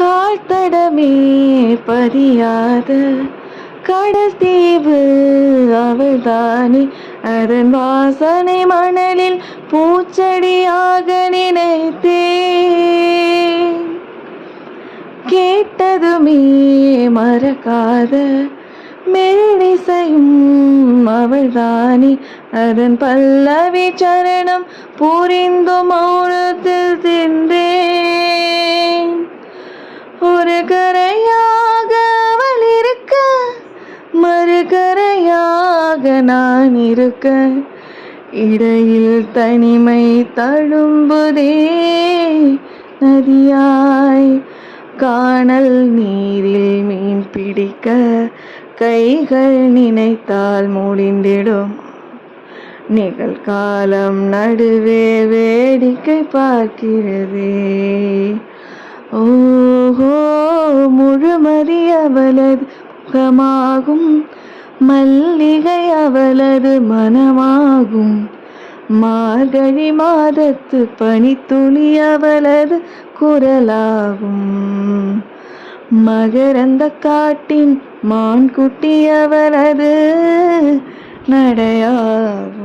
கால் தடமே பதியாத கடத்தீவு அவள்தானே. அதன் வாசனை மணலில் பூச்செடியாக நினைத்தே கேட்டதுமே மறக்காத மெல்லிசையும் அவள்தானே. அதன் பல்லவி சரணம் புரிந்து மௌனத்தில் தின்றே மறுகரையாக கரையாக அவள் இருக்க மறுகரையாக நான் இருக்க. இடையில் தனிமை தழும்புதே நதியாய் காணல் நீரில் மீன் பிடிக்க கைகள் நினைத்தால் முடிந்திடும் நிகழ்காலம் நடுவே வேடிக்கை பார்க்கிறதே. ஓஹோ அவளது முகமாகும் மல்லிகை அவளது மனமாகும். மார்கழி மாதத்து பனித்துளி அவளது குரலாகும். மகரந்த காட்டின் மான்குட்டி அவளது நடையாகும்.